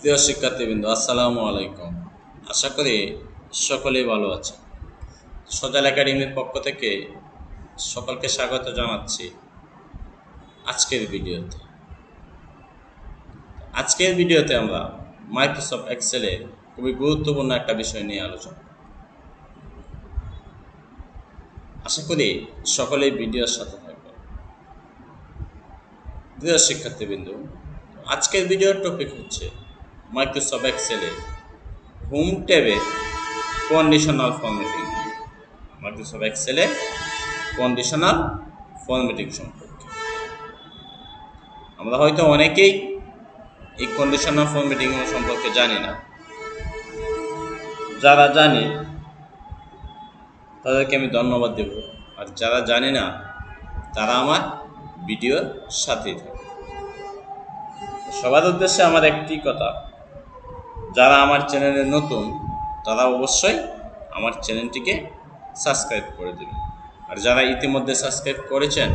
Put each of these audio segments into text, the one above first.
প্রিয় শিক্ষার্থীবৃন্দ, আসসালামু আলাইকুম। আশা করি সকলেই ভালো আছে সজাল একাডেমির পক্ষ থেকে সকলকে স্বাগত জানাচ্ছি আজকের ভিডিওতে। আজকের ভিডিওতে আমরা মাইক্রোসফট এক্সেলের খুবই গুরুত্বপূর্ণ একটা বিষয় নিয়ে আলোচনা। আশা করি সকলেই ভিডিওর সাথে থাকবেন। প্রিয় শিক্ষার্থীবৃন্দ, আজকের ভিডিওর টপিক হচ্ছে মাইক্রোসফট এক্সেলের হোম ট্যাবে কন্ডিশনাল ফরম্যাটিং মাইক্রোসফট এক্সেলে কন্ডিশনাল ফরম্যাটিং সম্পর্কে। আমরা হয়তো অনেকেই এই কন্ডিশনাল ফরম্যাটিং সম্পর্কে জানি না। যারা জানি, তাদেরকে আমি ধন্যবাদ দেব। আর যারা জানে না, তারা আমার ভিডিওর সাথেই থাকে সবার উদ্দেশ্যে আমার একটি কথা। যারা আমার চ্যানেলে নতুন, তারা অবশ্যই আমার চ্যানেলটিকে সাবস্ক্রাইব করে দেবেন। আর যারা ইতিমধ্যে সাবস্ক্রাইব করেছেন,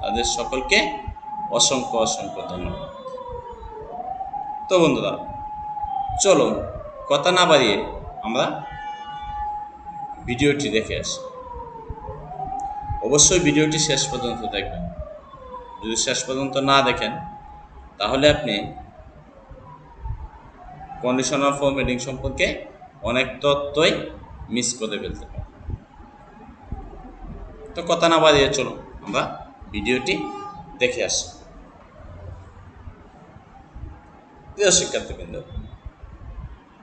তাদের সকলকে অসংখ্য অসংখ্য ধন্যবাদ। তো বন্ধুরা চলো কথা না বাড়িয়ে আমরা ভিডিওটি দেখে আসি। অবশ্যই ভিডিওটি শেষ পর্যন্ত দেখবেন। যদি শেষ পর্যন্ত না দেখেন, তাহলে আপনি কন্ডিশনাল ফরম্যাটিং সম্পর্কে অনেক তথ্যই মিস করে ফেলতে পারে। তো কথা না বাড়িয়ে চলো আমরা ভিডিওটি দেখে আসি। প্রিয় শিক্ষার্থীবৃন্দ,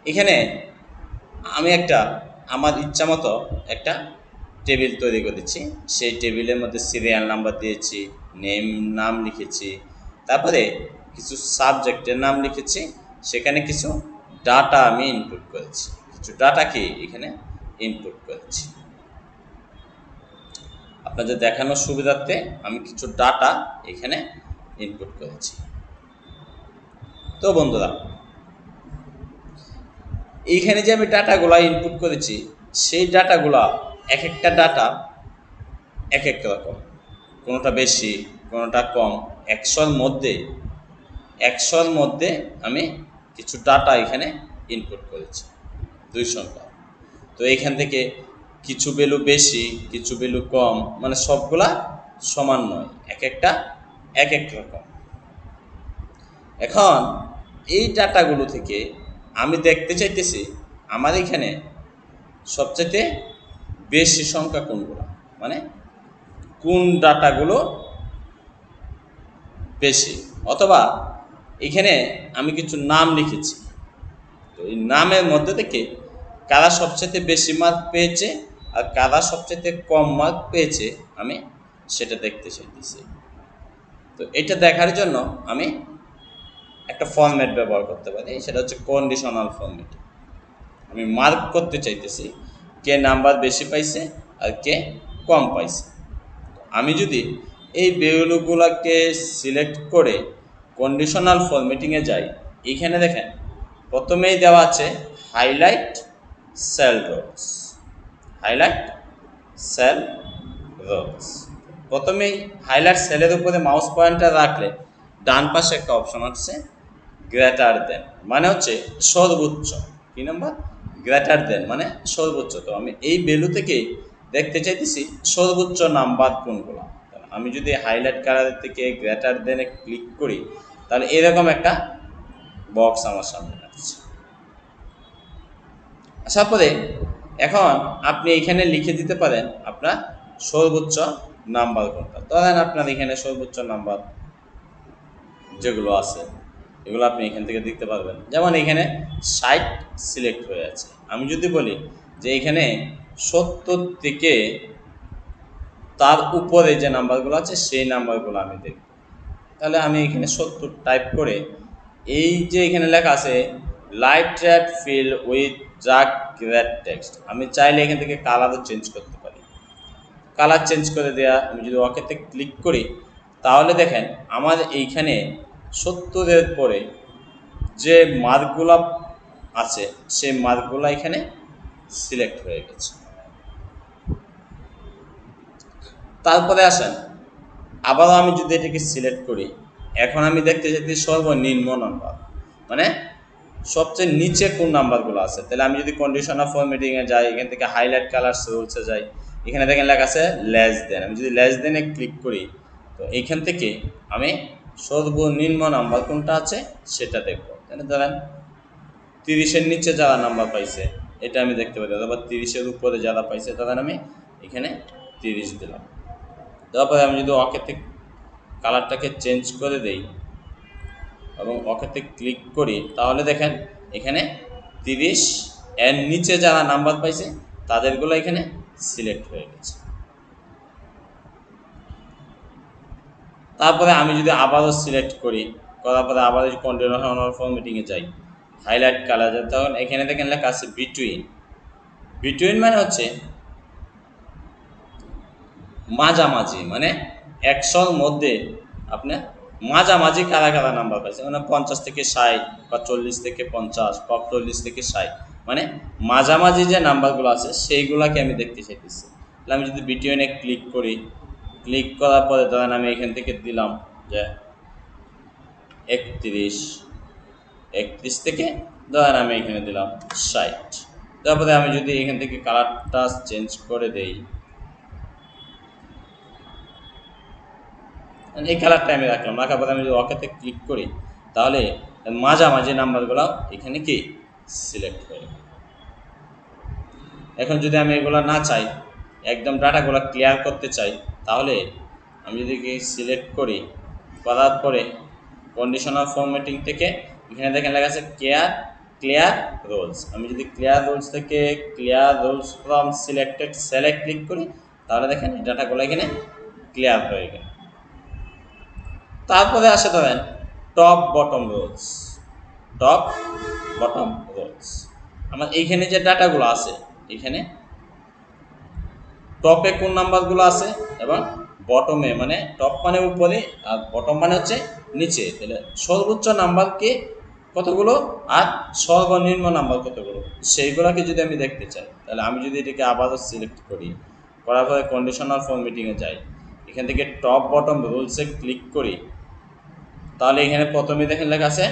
এখানে আমি একটা আমার ইচ্ছা মতো একটা টেবিল তৈরি করেছি। সেই টেবিলের মধ্যে সিরিয়াল নাম্বার দিয়েছি নেম নাম লিখেছি। তারপরে কিছু সাবজেক্টের নাম লিখেছি। সেখানে কিছু ডাটা আমি ইনপুট করেছি। কিছু ডাটাকে এখানে ইনপুট করেছি। আপনাদের দেখানোর সুবিধার্থে আমি কিছু ডাটা এখানে ইনপুট করেছি। তো বন্ধুরা, এইখানে যে আমি ডাটাগুলা ইনপুট করেছি, সেই ডাটাগুলা এক একটা ডাটা এক এক রকম। কোনোটা বেশি, কোনোটা কম, একশোর মধ্যে একশোর মধ্যে আমি কিছু ডাটা এখানে ইনপুট করেছি, দুই সংখ্যা। তো এখান থেকে কিছু ভ্যালু বেশি, কিছু ভ্যালু কম মানে সবগুলা সমান নয়, এক একটা, এক এক রকম। এখন এই ডাটাগুলো থেকে আমি দেখতে চাইতেছি আমার এখানে সবচেয়ে বেশি সংখ্যা কোনগুলো? মানে কোন ডাটাগুলো বেশি? অথবা এখানে আমি কিছু নাম লিখেছি। তো এই নামের মধ্যে থেকে কারা সবচেয়ে বেশি মার্ক পেয়েছে আর কারা সবচেয়ে কম মার্ক পেয়েছে আমি সেটা দেখতে চাইতেছি। তো এটা দেখার জন্য আমি একটা ফর্ম্যাট ব্যবহার করতে পারি, সেটা হচ্ছে কন্ডিশনাল ফর্ম্যাট আমি মার্ক করতে চাইতেছি কে নাম্বার বেশি পাইছে আর কে কম পাইছে। আমি যদি এই ভ্যালুগুলোকে সিলেক্ট করে কন্ডিশনাল ফরম্যাটিংয়ে যাই, এখানে দেখেন, প্রথমেই দেওয়া আছে highlight cell rules highlight cell rules প্রথমেই হাইলাইট সেলের উপরে মাউস পয়েন্টটা রাখলে ডান পাশে একটা অপশন আছে গ্রেটার দেন মানে হচ্ছে সর্বোচ্চ। কি নাম্বার গ্রেটার দেন মানে সর্বোচ্চ তো আমি এই ভ্যালু থেকে দেখতে চাইতেছি সর্বোচ্চ নাম্বার কোনগুলো। আমি যদি হাইলাইট কালার থেকে গ্রেটার দেনে ক্লিক করি, তাহলে এরকম একটা বক্স আমার সামনে আসছে। আসার পরে এখন আপনি এখানে লিখে দিতে পারেন আপনার সর্বোচ্চ নাম্বার কোনটা। ধরেন আপনার এখানে সর্বোচ্চ নাম্বার যেগুলো আছে, এগুলো আপনি এখান থেকে দেখতে পারবেন। যেমন এখানে ষাট সিলেক্ট হয়ে আছে। আমি যদি বলি যে এখানে সত্তর থেকে তার উপরে যে নাম্বারগুলো আছে, সেই নাম্বারগুলো আমি দেখব। তাহলে আমি এখানে সত্তর টাইপ করে এই যে এখানে লেখা আছে light trap fill with jack grade text আমি চাইলে এখান থেকে কালারও চেঞ্জ করতে পারি। কালার চেঞ্জ করে দেওয়া আমি যদি ওকেতে ক্লিক করি, তাহলে দেখেন আমার এইখানে সত্তরের পরে যে মার্কগুলো আছে, সেই মার্কগুলো এখানে সিলেক্ট হয়ে গেছে। তারপরে আসেন। আবারও আমি যদি এটাকে সিলেক্ট করি, এখন আমি দেখতে চাইছি সর্বনিম্ন নাম্বার মানে সবচেয়ে নিচে কোন নাম্বারগুলো আছে? তাহলে আমি যদি কন্ডিশন অফ ফরম্যাটিংয়ে যাই, এখান থেকে হাইলাইট কালার্স রুলসে যাই, এখানে দেখেন লেখা আছে লেস দেন আমি যদি লেস দেনে ক্লিক করি, তো এইখান থেকে আমি সর্বনিম্ন নাম্বার কোনটা আছে সেটা দেখব। তাহলে ধরেন তিরিশের নিচে যারা নাম্বার পাইছে, এটা আমি দেখতে পাই অথবা তিরিশের উপরে যারা পাইছে, তাদের আমি এখানে তিরিশ দিলাম। তারপরে আমি যদি অকেতে কালারটাকে চেঞ্জ করে দেই এবং অকেতে ক্লিক করি, তাহলে দেখেন এখানে তিরিশ এর নিচে যারা নাম্বার পাইছে, তাদেরগুলো এখানে সিলেক্ট হয়ে গেছে। তারপরে আমি যদি আবারও সিলেক্ট করি, করার পরে আবার কন্টিনিউ ফরম্যাটিংয়ে যাই হাইলাইট কালার তখন এখানে দেখেন লেখা আছে বিটুইন বিটুইন মানে হচ্ছে মাঝামাঝি মানে একশোর মধ্যে আপনার মাঝামাঝি কারা কারা নাম্বার পাইছে মানে পঞ্চাশ থেকে ষাট বা চল্লিশ থেকে পঞ্চাশ বা চল্লিশ থেকে ষাট মানে মাঝামাঝি যে নাম্বারগুলো আছে সেইগুলোকে আমি দেখতে চাইতেছি। তাহলে আমি যদি বিটিওনে ক্লিক করি ক্লিক করার পরে ধরেন আমি এখান থেকে দিলাম যে একত্রিশ একত্রিশ থেকে ধরেন আমি এখানে দিলাম ষাট, তারপরে আমি যদি এখান থেকে কালারটা চেঞ্জ করে দেই এই কালারটা আমি রাখলাম। রাখার পরে আমি যদি ওকেতে ক্লিক করি, তাহলে মাঝামাঝি নাম্বারগুলো এখানে কি? সিলেক্ট হয়ে এখন যদি আমি এগুলো না চাই, একদম ডাটাগুলো ক্লিয়ার করতে চাই, তাহলে আমি যদি সিলেক্ট করি, করার পরে কন্ডিশনাল ফরম্যাটিং থেকে এখানে দেখেন লেখা আছে কেয়ার ক্লিয়ার রোলস আমি যদি ক্লিয়ার রোলস থেকে clear rules from selected select click করি, তাহলে দেখেন ডাটাগুলো এখানে ক্লিয়ার হয়ে গেল। তারপরে আসে ধরেন top bottom rules top bottom rules আমার এইখানে যে ডাটাগুলো আছে এখানে টপে কোন নাম্বারগুলো আছে এবং বটমে মানে টপ মানে উপরে আর বটম মানে হচ্ছে নিচে। তাহলে সর্বোচ্চ নাম্বারকে কতগুলো আর সর্বনিম্ন নাম্বার কতগুলো? সেইগুলোকে যদি আমি দেখতে চাই, তাহলে আমি যদি এটাকে আবারও সিলেক্ট করি, করার পরে কন্ডিশনাল ফরম্যাটিংয়ে যাই, এখান থেকে টপ বটম রুলসে ক্লিক করি তাহলে এখানে প্রথমে দেখেন লেখা আছে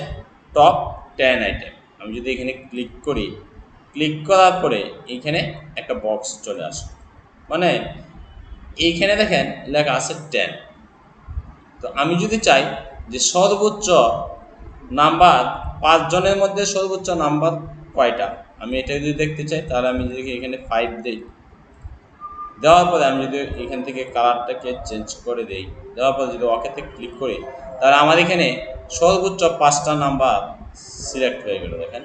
টপ টেন আইটেম আমি যদি এখানে ক্লিক করি ক্লিক করার পরে এইখানে একটা বক্স চলে আসে মানে এইখানে দেখেন লেখা আছে টেন তো আমি যদি চাই যে সর্বোচ্চ নাম্বার পাঁচজনের মধ্যে সর্বোচ্চ নাম্বার কয়টা, আমি এটা যদি দেখতে চাই, তাহলে আমি যদি এখানে ফাইভ দিই। দেওয়ার পরে আমি যদি এখান থেকে কালারটাকে চেঞ্জ করে দেই। দেওয়ার পরে যদি ওকেতে ক্লিক করি তাহলে আমার এখানে সর্বোচ্চ পাঁচটা নাম্বার সিলেক্ট হয়ে গেল, দেখেন।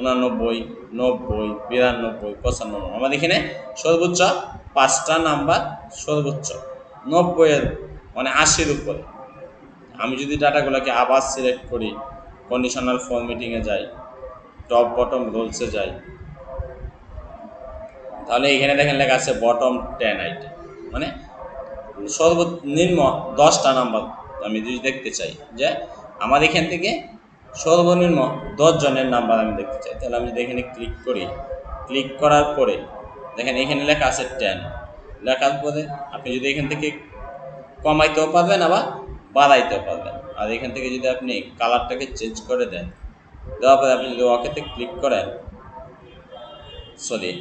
উনানব্বই, নব্বই, বিরানব্বই, পঁচানব্বই আমার এখানে সর্বোচ্চ পাঁচটা নাম্বার সর্বোচ্চ। নব্বইয়ের মানে আশির উপরে। আমি যদি ডাটাগুলোকে আবার সিলেক্ট করি কন্ডিশনাল ফরম্যাটিংয়ে যাই টপ বটম রোলসে যাই, তাহলে এখানে দেখেন লেখা আছে বটম টেন আইটেম মানে সর্বনিম্ন দশটা নাম্বার আমি যদি দেখতে চাই যে আমার এখান থেকে সর্বনিম্ন জনের নাম্বার আমি দেখতে চাই। তাহলে আমি যদি এখানে ক্লিক করি ক্লিক করার পরে দেখেন এখানে লেখা আছে টেন লেখার পরে আপনি যদি এখান থেকে কমাইতেও পারবেন আবার বাড়াইতেও পারবেন। আর এখান থেকে যদি আপনি কালারটাকে চেঞ্জ করে দেন, দেওয়ার পরে আপনি যদি ওকেতে ক্লিক করেন sorry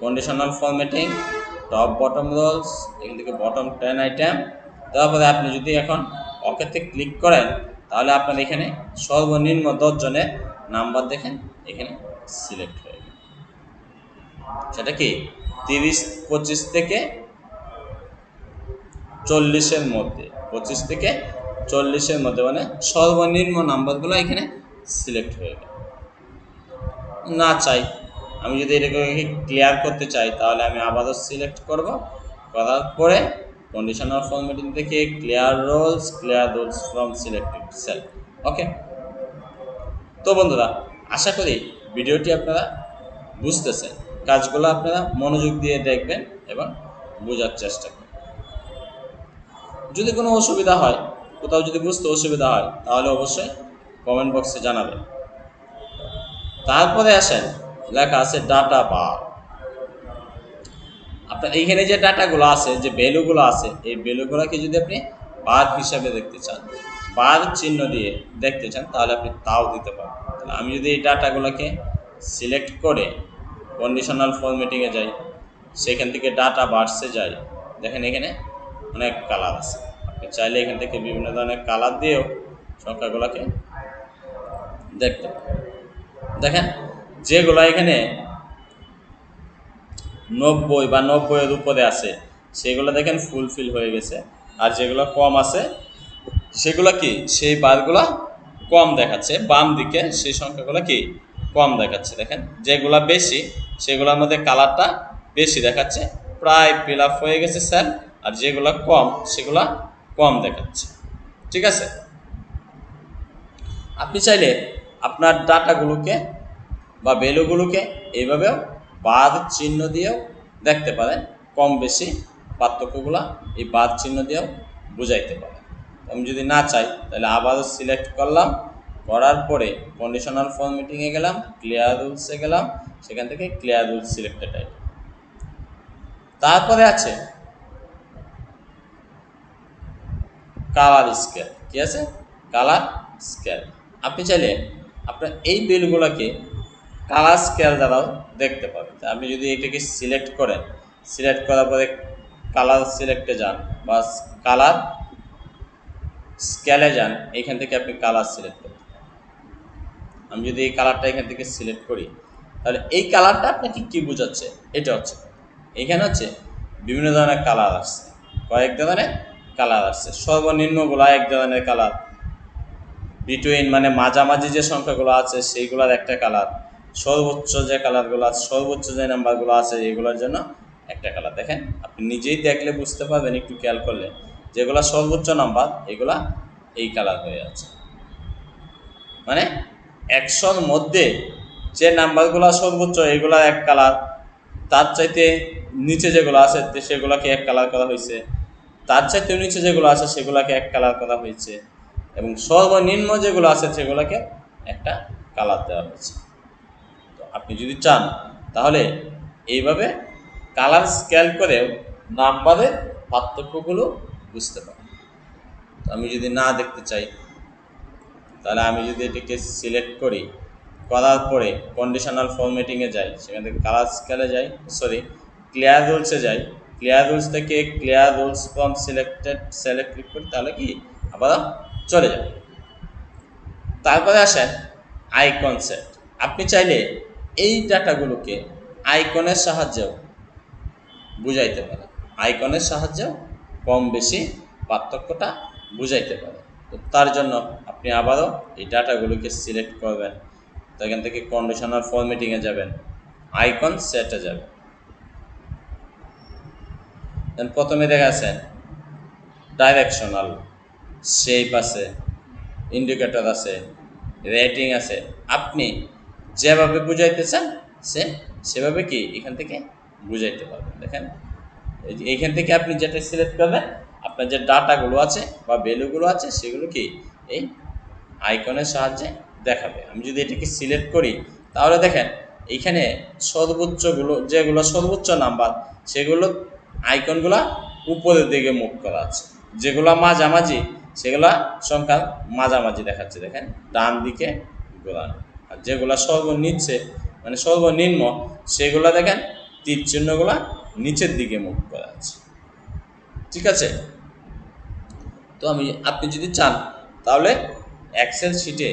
conditional formatting top bottom rules এখান বটম টেন আইটেম তারপরে আপনি যদি এখন অকেতে ক্লিক করেন, তাহলে আপনার এখানে সর্বনিম্ন দশ জনের নাম্বার দেখেন, এখানে সিলেক্ট হয়ে গেল। সেটা কি? তিরিশ, পঁচিশ থেকে চল্লিশের মধ্যে। পঁচিশ থেকে চল্লিশের মধ্যে মানে সর্বনিম্ন নাম্বারগুলো এখানে সিলেক্ট হয়ে গেল। না চাই। আমি যদি এটাকে ক্লিয়ার করতে চাই, তাহলে আমি আবারও সিলেক্ট করব। করার পরে কন্ডিশনাল ফরম্যাটিং থেকে clear rules clear rules from selected cell okay তো বন্ধুরা, আশা করি ভিডিওটি আপনারা বুঝতেছেন। কাজগুলো আপনারা মনোযোগ দিয়ে দেখবেন এবং বোঝার চেষ্টা করবেন। যদি কোনো অসুবিধা হয়, কোথাও যদি বুঝতে অসুবিধা হয়, তাহলে অবশ্যই কমেন্ট বক্সে জানাবেন। তারপরে আসেন লেখা আছে ডাটা বার আপনার এইখানে যে ডাটাগুলো আছে, যে ভ্যালুগুলো আছে, এই ভ্যালুগুলোকে যদি আপনি বার হিসাবে দেখতে চান বার চিহ্ন দিয়ে দেখতে চান, তাহলে আপনি তাও দিতে পারেন তাহলে আমি যদি এই ডাটাগুলোকে সিলেক্ট করে কন্ডিশনাল ফরম্যাটিংয়ে যাই, সেখান থেকে ডাটা বার্সে যাই, দেখেন এখানে অনেক কালার আছে। আপনি চাইলে এখান থেকে বিভিন্ন ধরনের কালার দিয়েও সংখ্যাগুলোকে দেখতে দেখেন যেগুলো এখানে নব্বই বা নব্বইয়ের উপরে আছে, সেগুলো দেখেন ফুলফিল হয়ে গেছে। আর যেগুলো কম আছে, সেগুলো কি? সেই বারগুলো কম দেখাচ্ছে, বাম দিকে সেই সংখ্যাগুলো কি? কম দেখাচ্ছে, দেখেন। যেগুলো বেশি সেগুলোর মধ্যে কালারটা বেশি দেখাচ্ছে। প্রায় ফিল হয়ে গেছে স্যার আর যেগুলো কম, সেগুলো কম দেখাচ্ছে। ঠিক আছে? আপনি চাইলে আপনার ডাটাগুলোকে বা ভ্যালুগুলোকে এইভাবেও বাদ চিহ্ন দিয়েও দেখতে পারেন কম বেশি পার্থক্যগুলো এই বাদ চিহ্ন দিয়েও বুঝাইতে পারেন। আমি যদি না চাই, তাহলে আবারও সিলেক্ট করলাম, করার পরে কন্ডিশনাল ফরম্যাটিংয়ে গেলাম ক্লিয়ার রুলসে গেলাম, সেখান থেকে ক্লিয়ার রুলস সিলেক্টেড আইটেম তারপরে আছে কালার স্কেল কি আছে? কালার স্কেল আপনি চাইলে আপনার এই বিলগুলোকে কালার স্কেল দ্বারাও দেখতে পাবেন আপনি যদি এটাকে সিলেক্ট করেন সিলেক্ট করার পরে কালার সিলেক্টে যান বা কালার স্কেলে যান, এখান থেকে আপনি কালার সিলেক্ট করতে পারেন। আমি যদি এই কালারটা এখান থেকে সিলেক্ট করি, তাহলে এই কালারটা আপনাকে কি বোঝাচ্ছে? এটা হচ্ছে, এখানে হচ্ছে বিভিন্ন ধরনের কালার আসছে, কয়েক ধরনের কালার আসছে। সর্বনিম্নগুলো এক ধরনের কালার বিটুইন মানে মাঝামাঝি যে সংখ্যাগুলো আছে, সেইগুলোর একটা কালার সর্বোচ্চ যে কালারগুলো আছে, সর্বোচ্চ যে নাম্বারগুলো আছে, এগুলোর জন্য একটা কালার। দেখেন, আপনি নিজেই দেখলে বুঝতে পারবেন, একটু খেয়াল করলে। যেগুলো সর্বোচ্চ নাম্বার, এগুলা এই কালার হয়ে আছে। মানে একশোর মধ্যে যে নাম্বারগুলো সর্বোচ্চ, এগুলা এক কালার, তার চাইতে নিচে যেগুলো আছে সেগুলোকে এক কালার করা হয়েছে তার চাইতে নিচে যেগুলো আছে, সেগুলোকে এক কালার করা হয়েছে এবং সর্বনিম্ন যেগুলো আছে, সেগুলোকে একটা কালার দেওয়া হয়েছে। আপনি যদি চান, তাহলে এইভাবে কালার স্কেল করে নাম্বারের পার্থক্যগুলো বুঝতে পারেন। আমি যদি না দেখতে চাই, তাহলে আমি যদি এটিকে সিলেক্ট করি, করার পরে কন্ডিশনাল ফরম্যাটিংয়ে যাই, সেখান থেকে কালার স্কেলে যাই সরি ক্লিয়ার রুলসে যাই ক্লিয়ার রুলস থেকে clear rules from selected select click করি, তাহলে কি? আবার চলে যাবে। তারপরে আসেন আইকন সেট আপনি চাইলে এই ডাটাগুলোকে আইকনের সাহায্যেও বুঝাইতে পারে। আইকনের সাহায্যেও কম বেশি পার্থক্যটা বুঝাইতে পারে। তো তার জন্য আপনি আবারও এই ডাটাগুলোকে সিলেক্ট করবেন। তো এখান থেকে কন্ডিশনাল ফরম্যাটিংয়ে যাবেন, আইকন সেটে যাবেন। প্রথমে দেখাচ্ছেন ডাইরেকশনাল শেপ আছে ইন্ডিকেটর আছে রেটিং আছে। আপনি যেভাবে বুঝাইতে চান, সে সেভাবে কি এখান থেকে বুঝাইতে পারবেন দেখেন এইখান থেকে আপনি যেটা সিলেক্ট করবেন, আপনার যে ডাটাগুলো আছে বা ভ্যালুগুলো আছে, সেগুলো কি এই আইকনের সাহায্যে দেখাবে। আমি যদি এটাকে সিলেক্ট করি, তাহলে দেখেন এইখানে সর্বোচ্চগুলো, যেগুলো সর্বোচ্চ নাম্বার সেগুলো আইকনগুলো উপরের দিকে মুখ করা আছে। যেগুলো মাঝামাঝি, সেগুলো সংখ্যা মাঝামাঝি দেখাচ্ছে। দেখেন, ডান দিকে ঘোরানো আর যেগুলো সর্বনিচ্ছে মানে সর্বনিম্ন সেগুলো দেখেন তীর চিহ্নগুলো নিচের দিকে মুখ করা আছে। ঠিক আছে? তো আমি, আপনি যদি চান, তাহলে এক্সেল শিটে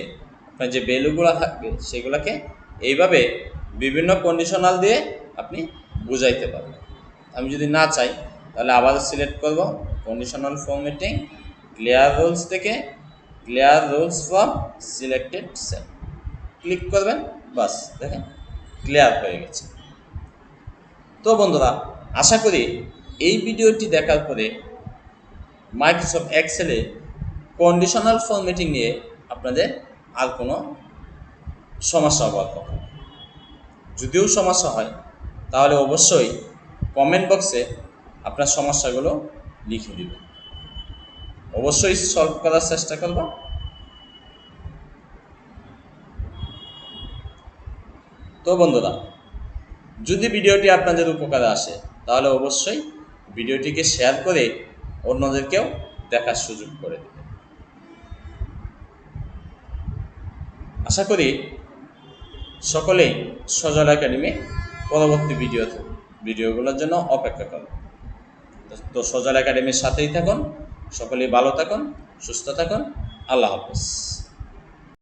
আপনার যে ভ্যালুগুলো থাকবে, সেগুলোকে এইভাবে বিভিন্ন কন্ডিশনাল দিয়ে আপনি বুঝাইতে পারবেন। আমি যদি না চাই, তাহলে আবার সিলেক্ট করব কন্ডিশনাল ফরম্যাটিং ক্লিয়ার রুলস থেকে clear rules from selected cell click করবেন, বাস, দেখেন ক্লিয়ার হয়ে গেছে। তো বন্ধুরা, আশা করি এই ভিডিওটি দেখার পরে মাইক্রোসফট এক্সেলে কন্ডিশনাল ফরম্যাটিং নিয়ে আপনাদের আর কোনো সমস্যা হওয়ার কথা। যদিও সমস্যা হয়, তাহলে অবশ্যই কমেন্ট বক্সে আপনার সমস্যাগুলো লিখে দিবেন। অবশ্যই সলভ করার চেষ্টা করব। তো বন্ধুরা, যদি ভিডিওটি আপনাদের উপকারে আসে, তাহলে অবশ্যই ভিডিওটিকে শেয়ার করে অন্যদেরকেও দেখার সুযোগ করে দেবেন আশা করি সকলেই সজল একাডেমি পরবর্তী ভিডিও ভিডিওগুলোর জন্য অপেক্ষা করুন। তো সজল একাডেমির সাথেই থাকুন, সকলেই ভালো থাকুন, সুস্থ থাকুন, আল্লাহ হাফেজ।